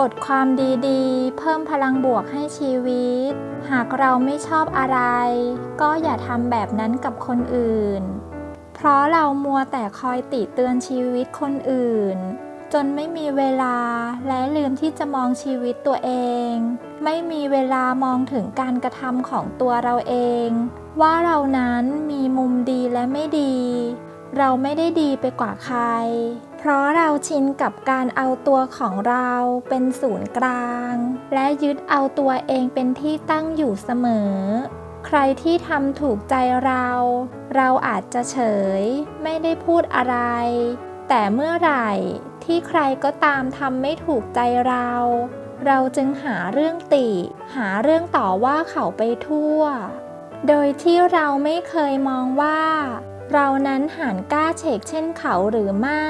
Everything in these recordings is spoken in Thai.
บทความดีๆ เพิ่มพลังบวกให้ชีวิต หากเราไม่ชอบอะไร ก็อย่าทำแบบนั้นกับคนอื่น เพราะเรามัวแต่คอยติเตือนชีวิตคนอื่น จนไม่มีเวลาและลืมที่จะมองชีวิตตัวเอง ไม่มีเวลามองถึงการกระทำของตัวเราเอง ว่าเรานั้นมีมุมดีและไม่ดี เราไม่ได้ดีไปกว่าใคร เพราะเราชินกับการเอาตัวของเราเป็นศูนย์กลาง และยึดเอาตัวเองเป็นที่ตั้งอยู่เสมอ ใครที่ทำถูกใจเรา เราอาจจะเฉย ไม่ได้พูดอะไร แต่เมื่อไหร่ที่ใครก็ตามทำไม่ถูกใจเรา เราจึงหาเรื่องติ หาเรื่องต่อว่าเขาไปทั่ว โดยที่เราไม่เคยมองว่า เรานั้นหันกล้าเฉกเช่นเขาหรือไม่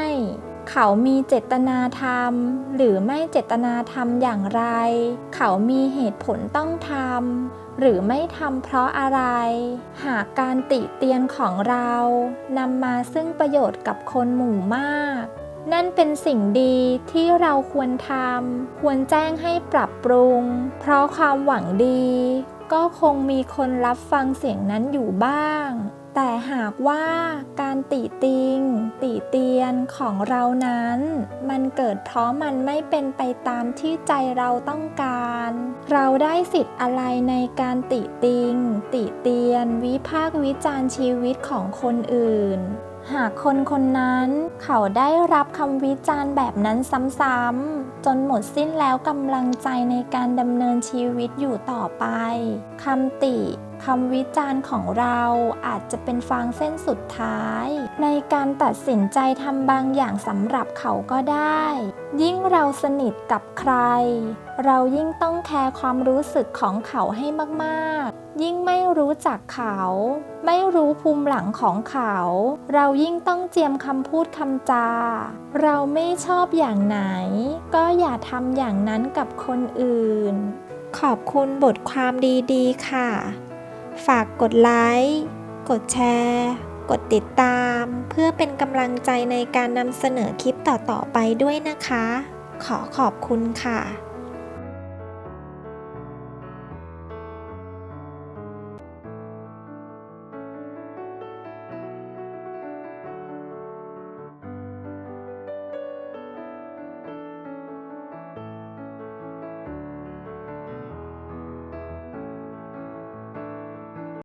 เขามีเจตนาธรรมหรือไม่เจตนาธรรมอย่างไร เขามีเหตุผลต้องทำหรือไม่ทำเพราะอะไร หากการติเตียนของเรานำมาซึ่งประโยชน์กับคนหมู่มาก นั่นเป็นสิ่งดีที่เราควรทำควรแจ้งให้ปรับปรุง เพราะความหวังดี ก็คงมีคนรับฟังเสียงนั้นอยู่บ้าง แต่หากว่าการติติง ติเตียนของเรานั้น มันเกิดเพราะมันไม่เป็นไปตามที่ใจเราต้องการ เราได้สิทธิ์อะไรในการติติง ติเตียน วิพากวิจารณ์ชีวิตของคนอื่น หากคนคนนั้น เขาได้รับคำวิจารณ์แบบนั้นซ้ำๆจนหมดสิ้นแล้วกำลังใจในการดำเนินชีวิตอยู่ต่อไปคำติคำวิจารณ์ของเราอาจจะเป็นฟางเส้นสุดท้าย ในการตัดสินใจทำบางอย่างสำหรับเขาก็ได้ ยิ่งเราสนิทกับใคร เรายิ่งต้องแคร์ความรู้สึกของเขาให้มากๆ ยิ่งไม่รู้จักเขา ไม่รู้ภูมิหลังของเขา เรายิ่งต้องเจียมคำพูดคำจา เราไม่ชอบอย่างไหน ก็อย่าทำอย่างนั้นกับคนอื่น ขอบคุณบทความดีๆ ค่ะฝากกดไลค์ กดแชร์ กดติดตาม เพื่อเป็นกำลังใจในการนำเสนอคลิปต่อๆไปด้วยนะคะ ขอขอบคุณค่ะ